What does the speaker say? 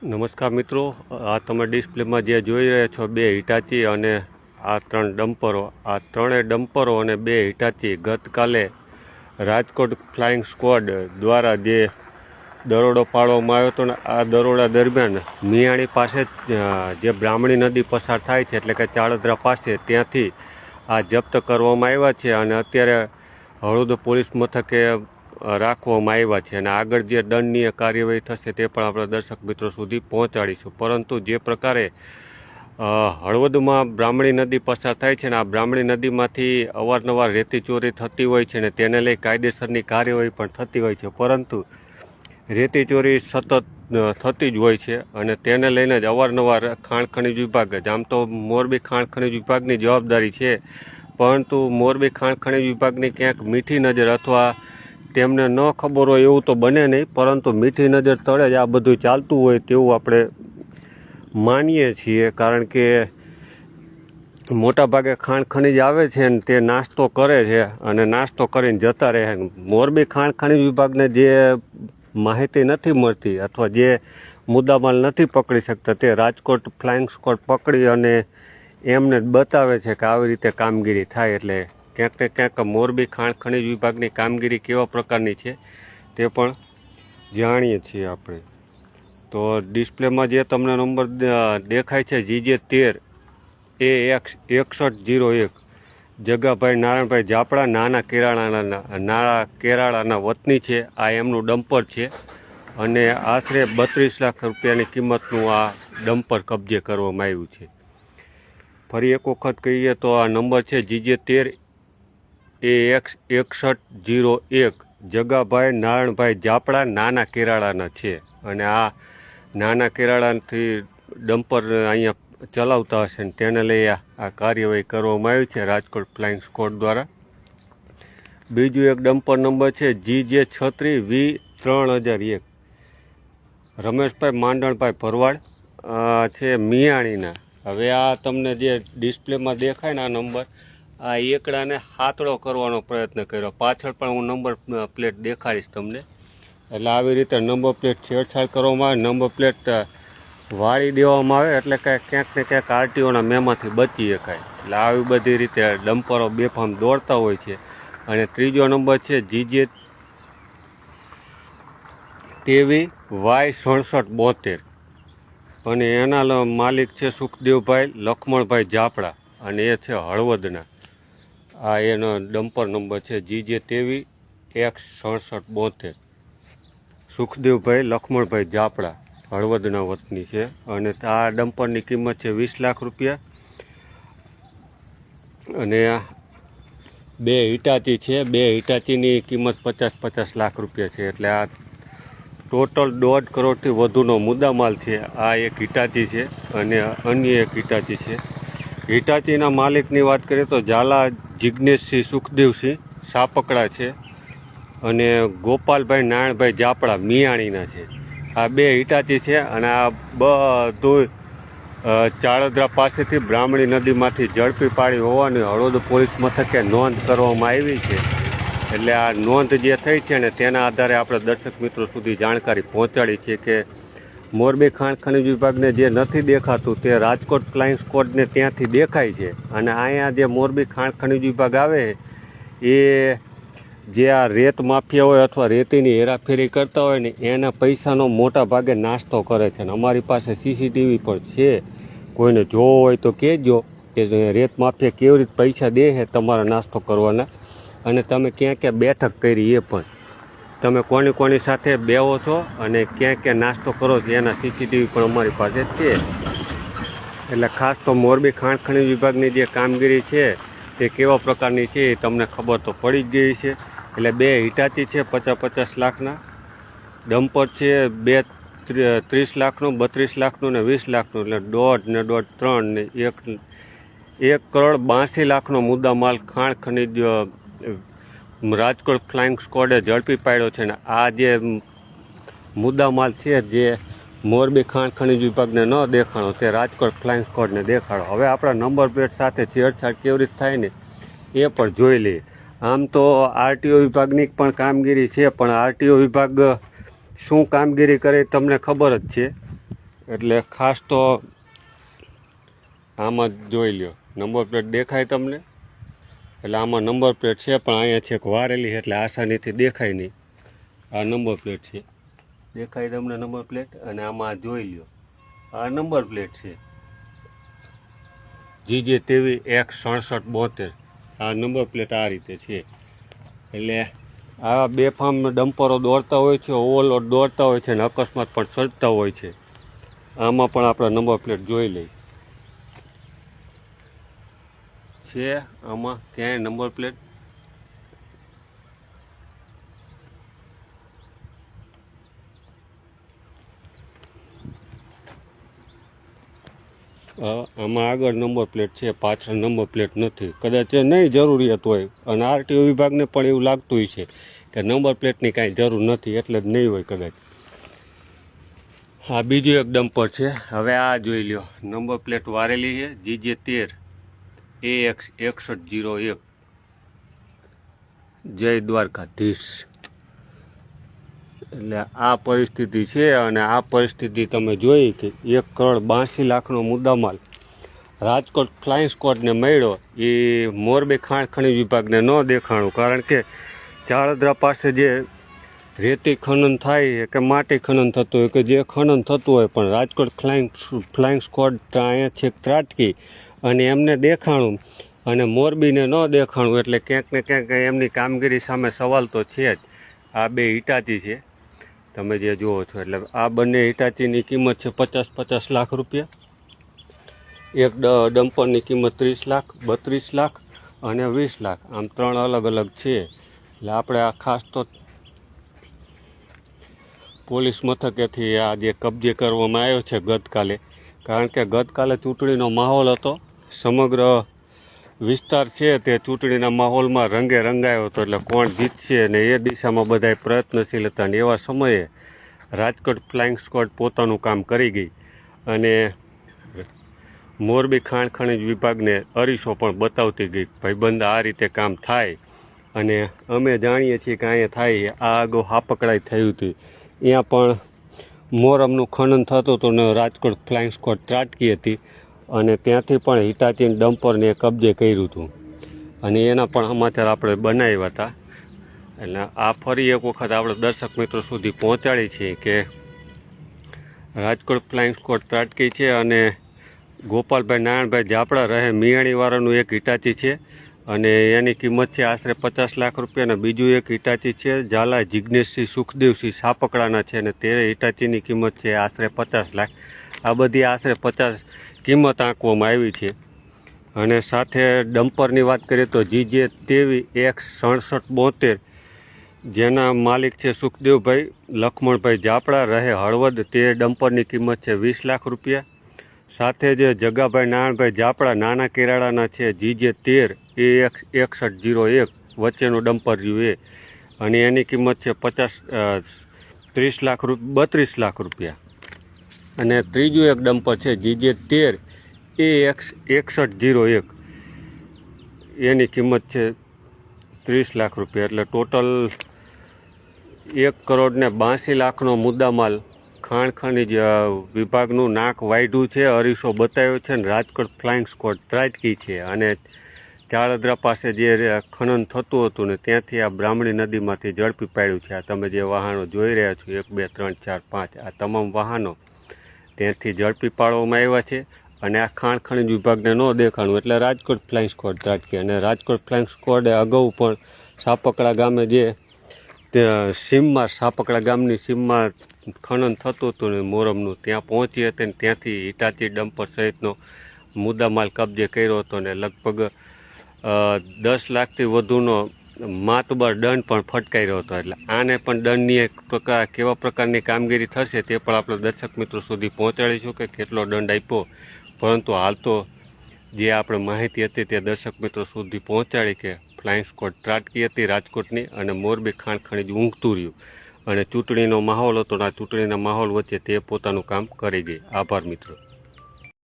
નમસ્કાર મિત્રો. આ તમે ડિસ્પ્લેમાં જે જોઈ રહ્યા છો બે હિટાચી અને આ ત્રણ ડમ્પરો. આ ત્રણેય ડમ્પરો અને બે હિટાચી ગતકાલે રાજકોટ ફ્લાઇંગ સ્ક્વોડ દ્વારા જે દરોડો પાડવામાં આવ્યો હતો ને આ દરોડા દરમિયાન મિયાણી પાસે જે બ્રાહ્મણી નદી પસાર થાય છે એટલે કે ચાળદરા પાસે ત્યાંથી આ જપ્ત કરવામાં આવ્યા છે અને અત્યારે હળુદ પોલીસ મથકે રાખવામાં આવ્યા છે અને આગળ જે દંડનીય કાર્યવાહી થશે તે પણ આપણે દર્શક મિત્રો સુધી પહોંચાડીશું. પરંતુ જે પ્રકારે હળવદમાં બ્રાહ્મણી નદી પસાર થાય છે ને આ બ્રાહ્મણી નદીમાંથી અવારનવાર રેતી ચોરી થતી હોય છે ને તેને લઈ કાયદેસરની કાર્યવાહી પણ થતી હોય છે. પરંતુ રેતી ચોરી સતત થતી જ હોય છે અને તેને લઈને જ અવારનવાર ખાણ ખનિજ વિભાગ, જ આમ તો મોરબી ખાણ ખનિજ વિભાગની જવાબદારી છે, પરંતુ મોરબી ખાણ ખનિજ વિભાગની ક્યાંક મીઠી નજર અથવા તેમને ન ખબર હોય એવું તો બને નહીં, પરંતુ મીઠી નજર તળે જ આ બધું ચાલતું હોય તેવું આપણે માનીએ છીએ, કારણ કે મોટાભાગે ખાણ ખનીજ આવે છે ને તે નાસ્તો કરે છે અને નાસ્તો કરીને જતા રહે મોરબી ખાણ ખનીજ વિભાગને જે માહિતી નથી મળતી અથવા જે મુદ્દામાલ નથી પકડી શકતા, તે રાજકોટ ફ્લાઇંગ સ્કોડ પકડી અને એમને બતાવે છે કે આવી રીતે કામગીરી થાય એટલે ક્યાંક ને ક્યાંક મોરબી ખાણ ખનિજ વિભાગની કામગીરી કેવા પ્રકારની છે તે પણ જાણીએ છીએ આપણે. તો ડિસ્પ્લેમાં જે તમને નંબર દેખાય છે જીજે તેર, એ એક્સ એકસઠ જીરો એક, જગાભાઈ નારાયણભાઈ જાપડા નાના કેરાળાના નાના કેરાળાના વતની છે. આ એમનું ડમ્પર છે અને આશરે બત્રીસ લાખ રૂપિયાની કિંમતનું આ ડમ્પર કબજે કરવામાં આવ્યું છે. ફરી એક વખત કહીએ તો આ નંબર છે જીજે તેર એ એક્સ એકસઠ જીરો એક જગાભાઈ નારાયણભાઈ જાપડા નાના કેરાળાના છે. અને આ નાના કેરાળાથી ડમ્પર અહીંયા ચલાવતા હશે ને તેને લઈ આ કાર્યવાહી કરવામાં આવી છે રાજકોટ ફ્લાઇંગ સ્કોડ દ્વારા. બીજું એક ડમ્પર નંબર છે જી જે છત્રી વી ત્રણ હજાર એક. રમેશભાઈ માંડણભાઈ ભરવાડ છે મિયાણીના. હવે આ તમને જે ડિસ્પ્લેમાં દેખાય ને આ નંબર આ એકડાને હાથડો કરવાનો પ્રયત્ન કર્યો. પાછળ પણ હું નંબર પ્લેટ દેખાડીશ તમને. એટલે આવી રીતે નંબર પ્લેટ છેડછાડ કરવામાં આવે, નંબર પ્લેટ વાળી દેવામાં આવે, એટલે કે ક્યાંક ને ક્યાંક આરટીઓના મેમાંથી બચી શકાય. એટલે આવી બધી રીતે ડમ્પરો બેફામ દોડતા હોય છે. અને ત્રીજો નંબર છે જીજે ટેવી વાય સડસઠ બોતેર. અને એના માલિક છે સુખદેવભાઈ લખમણભાઈ જાપડા. અને એ છે હળવદના. આ એનો ડમ્પર નંબર છે જી જે તેવી એક્સ સડસઠ બોતેર. સુખદેવભાઈ, લખમણભાઈ જાપડા, હળવદના વતની છે અને આ ડમ્પરની કિંમત છે વીસ લાખ રૂપિયા. અને બે હિટાચી છે, બે હિટાચીની કિંમત પચાસ પચાસ લાખ રૂપિયા છે. એટલે આ ટોટલ દોઢ કરોડથી વધુનો મુદ્દામાલ છે. આ એક હિટાચી છે અને અન્ય એક હિટાચી છે. હિટાચીના માલિકની વાત કરીએ તો ઝાલા જિજ્ઞેશસિંહ સુખદેવસિંહ સાપકડા છે અને ગોપાલભાઈ નારાયણભાઈ જાપડા મિયાણીના છે. આ બે હિટાચી છે અને આ બધું ચાળોદરા પાસેથી બ્રાહ્મણી નદીમાંથી ઝડપી પાડી હોવાની હળોદ પોલીસ મથકે નોંધ કરવામાં આવી છે. એટલે આ નોંધ જે થઈ છે ને તેના આધારે આપણે દર્શક મિત્રો સુધી જાણકારી પહોંચાડી છે કે મોરબી ખાણ ખનિજ વિભાગને જે નથી દેખાતું તે રાજકોટ ક્લાયન્સ કોર્ટને ત્યાંથી દેખાય છે. અને અહીંયા જે મોરબી ખાણ ખનિજ વિભાગ આવે, એ જે આ રેત માફિયા હોય અથવા રેતીની હેરાફેરી કરતા હોય ને, એના પૈસાનો મોટા ભાગે નાસ્તો કરે છે. અને અમારી પાસે સીસીટીવી પણ છે. કોઈને જોવો હોય તો કહેજો કે રેત માફિયા કેવી રીતે પૈસા દે છે તમારા નાસ્તો કરવાના. અને તમે ક્યાં ક્યાં બેઠક કરી એ પણ. તમે કોની કોની સાથે બેહો છો અને ક્યાં ક્યાં નાસ્તો કરો છો એના સીસીટીવી પણ અમારી પાસે છે. એટલે ખાસ તો મોરબી ખાણ વિભાગની જે કામગીરી છે, તે કેવા પ્રકારની છે એ તમને ખબર તો પડી જ ગઈ છે. એટલે બે હિટાચી છે પચાસ પચાસ લાખના, ડમ્પર છે બે ત્રી- ત્રીસ લાખનું, બત્રીસ લાખનું ને વીસ લાખનું. એટલે દોઢ ને દોઢ, ત્રણ ને એક એક કરોડ બાંસી લાખનો મુદ્દા માલ ખાણ ખનિજ રાજકોટ ફ્લાઇંગ સ્કોડે ઝડપી પાડ્યો છે ને આ જે મુદ્દામાલ છે જે મોરબી ખાણ ખનિજ વિભાગને ન દેખાણો, તે રાજકોટ ફ્લાઇંગ સ્કોડને દેખાડો. હવે આપણા નંબર પ્લેટ સાથે છેડછાડ કેવી રીતે થાય ને, એ પણ જોઈ લઈએ. આમ તો આરટીઓ વિભાગની પણ કામગીરી છે, પણ આરટીઓ વિભાગ શું કામગીરી કરે તમને ખબર જ છે. એટલે ખાસ તો આમાં જ જોઈ લ્યો. નંબર પ્લેટ દેખાય તમને? એટલે આમાં નંબર પ્લેટ છે, પણ અહીંયા છેક વારેલી એટલે આસાનીથી દેખાય નહીં. આ નંબર પ્લેટ છે. દેખાય તમને નંબર પ્લેટ? અને આમાં જોઈ લ્યો. આ નંબર પ્લેટ છે. જી જે તેવી એક સડસઠ બોતેર. આ નંબર પ્લેટ આ રીતે છે. એટલે આવા બેફામ ડમ્પરો દોડતા હોય છે, ઓવરલોડ દોડતા હોય છે, અને અકસ્માત પણ સર્જતા હોય છે. આમાં પણ આપણે નંબર પ્લેટ જોઈ લઈ છે આમાં ક્યાંય નંબર પ્લેટ આમાં આગળ નંબર પ્લેટ છે, પાછળ નંબર પ્લેટ નથી. કદાચ નહીં જરૂરિયાત હોય, અને આરટીઓ વિભાગને પણ એવું લાગતું હોય છે કે નંબર પ્લેટની કાંઈ જરૂર નથી, એટલે જ નહીં હોય કદાચ. હા બીજું એક ડમ્પર છે. હવે આ જોઈ લ્યો. નંબર પ્લેટ વારેલી છે, જીજે તેર. એ એક્સ એકસઠ જીરો એક. જય દ્વારકાધીશ. એટલે આ પરિસ્થિતિ છે અને આ પરિસ્થિતિ તમે જોઈ કે એક કરોડ બાંસી લાખનો મુદ્દામાલ રાજકોટ ફ્લાઇંગ સ્કોડને મળ્યો. એ મોરબી ખાણ ખણી વિભાગને ન દેખાણું, કારણ કે ચાળદરા પાસે જે રેતી ખનન થાય કે માટી ખનન થતું હોય કે જે ખનન થતું હોય, પણ રાજકોટ ફ્લાઇંગ ફ્લાઇંગ સ્કોડ અહીંયા છેક ત્રાટકી. અને એમને દેખાણું. અને મોરબીને ન દેખાણું એટલે ક્યાંક ને ક્યાંક એમની કામગીરી સામે સવાલ તો છે જ. આ બે હિટાચી છે. તમે જે જુઓ છો, એટલે આ બંને હિટાચીની કિંમત છે પચાસ પચાસ લાખ રૂપિયા. એક ડમ્પરની કિંમત ત્રીસ લાખ, બત્રીસ લાખ અને વીસ લાખ. આમ ત્રણ અલગ અલગ છે. એટલે આપણે આ ખાસ તો પોલીસ મથકેથી આ જે કબજે કરવામાં આવ્યો છે ગતકાલે. કારણ કે ગતકાલે ચૂંટણીનો માહોલ હતો. સમગ્ર વિસ્તાર છે તે ચૂંટણીના માહોલમાં રંગે રંગાયો હતો એટલે કોણ જીતશે અને એ દિશામાં બધાય પ્રયત્નશીલ હતા અને એવા સમયે રાજકોટ ફ્લાઇંગ સ્કોડ પોતાનું કામ કરી ગઈ. અને મોરબી ખાણ ખનિજ વિભાગને અરીસો પણ બતાવતી ગઈ ભાઈબંધ આ રીતે કામ થાય અને અમે જાણીએ છીએ કે અહીંયા થાય આ અગાઉ હાપકડાઈ થયું હતી. અહીંયા પણ મોરમનું ખનન થતું હતું ને રાજકોટ ફ્લાઇંગ સ્કોડ ત્રાટકી હતી. અને ત્યાંથી પણ હિટાચીન ડમ્પરને કબજે કર્યું હતું. અને એના પણ સમાચાર આપણે બનાવ્યા હતા. એટલે આ ફરી એક વખત આપણે દર્શક મિત્રો સુધી પહોંચાડી છીએ કે રાજકોટ ફ્લાઇંગ સ્કોડ ત્રાટકી છે અને ગોપાલભાઈ નારાયણભાઈ જાપડા રહે મિયાણીવાળાનું એક હિટાચી છે. અને એની કિંમત છે આશરે પચાસ લાખ રૂપિયા અને બીજું એક હિટાચી છે, ઝાલા જિજ્ઞેશસિંહ સુખદેવસિંહ સાપકડાના છે અને તે હિટાચીની કિંમત છે આશરે પચાસ લાખ. આ બધી આશરે પચાસ કિંમત આંકવામાં આવી છે. અને સાથે ડમ્પરની વાત કરીએ તો જીજે તેવી એક સડસઠ બોતેર, જેના માલિક છે સુખદેવભાઈ, લખમણભાઈ જાપડા, રહે હળવદ, તે ડમ્પરની કિંમત છે વીસ લાખ રૂપિયા. સાથે જે જગાભાઈ નારાયણભાઈ જાપડા, નાના કેરાળાના છે જીજે તેર, એ એક એકસઠ જીરો એક, વચ્ચેનું ડમ્પર રહ્યું એ. અને એની કિંમત છે પચાસ ત્રીસ લાખ રૂપ, બત્રીસ લાખ રૂપિયા. અને ત્રીજું એક ડમ્પર છે જીજે તેર એ એક્સ એકસઠ જીરો એક. એની કિંમત છે ત્રીસ લાખ રૂપિયા. એટલે ટોટલ એક કરોડ ને બાંસી લાખનો મુદ્દામાલ ખાણ ખનીજ અ, વિભાગનું નાક વાઢ્યું છે અરીસો બતાવ્યો છે અને રાજકોટ ફ્લાઇંગ સ્કોડ ત્રાટકી છે. અને ચાળદરા પાસે જે ખનન થતું હતું ને ત્યાંથી આ બ્રાહ્મણી નદીમાંથી ઝડપી પાડ્યું છે. આ તમે જે વાહનો જોઈ રહ્યા છો એક બે ત્રણ ચાર પાંચ આ તમામ વાહનો ત્યાંથી ઝડપી પાડવામાં આવ્યા છે અને આ ખાણ ખનીજ વિભાગને ન દેખાણું એટલે રાજકોટ ફ્લાઇંગ સ્કોડ ત્રાટકી અને રાજકોટ ફ્લાઇંગ સ્કોડે અગાઉ પણ સાપકડા ગામે જે સીમમાં, સાપકડા ગામની સીમમાં ખનન થતું હતું ને મોરમનું, ત્યાં પહોંચી હતી ને ત્યાંથી હિટાચી ડમ્પર સહિતનો મુદ્દામાલ કબજે કર્યો હતો ને લગભગ દસ લાખથી વધુનો માતબર દંડ પણ ફટકાર્યો હતો. એટલે આને પણ દંડની એક પ્રકાર, કેવા પ્રકારની કામગીરી થશે તે પણ આપણે દર્શક મિત્રો સુધી પહોંચાડીશું કે કેટલો દંડ આપ્યો. પરંતુ હાલ તો જે આપણે માહિતી હતી તે દર્શક મિત્રો સુધી પહોંચાડી કે ફ્લાઇંગ સ્કોડ ત્રાટકી હતી રાજકોટની અને મોરબી ખાણ ખણીજ ઊંઘતું રહ્યું. અને ચૂંટણીનો માહોલ હતો અને આ ચૂંટણીના માહોલ વચ્ચે તે પોતાનું કામ કરી ગઈ. આભાર મિત્રો.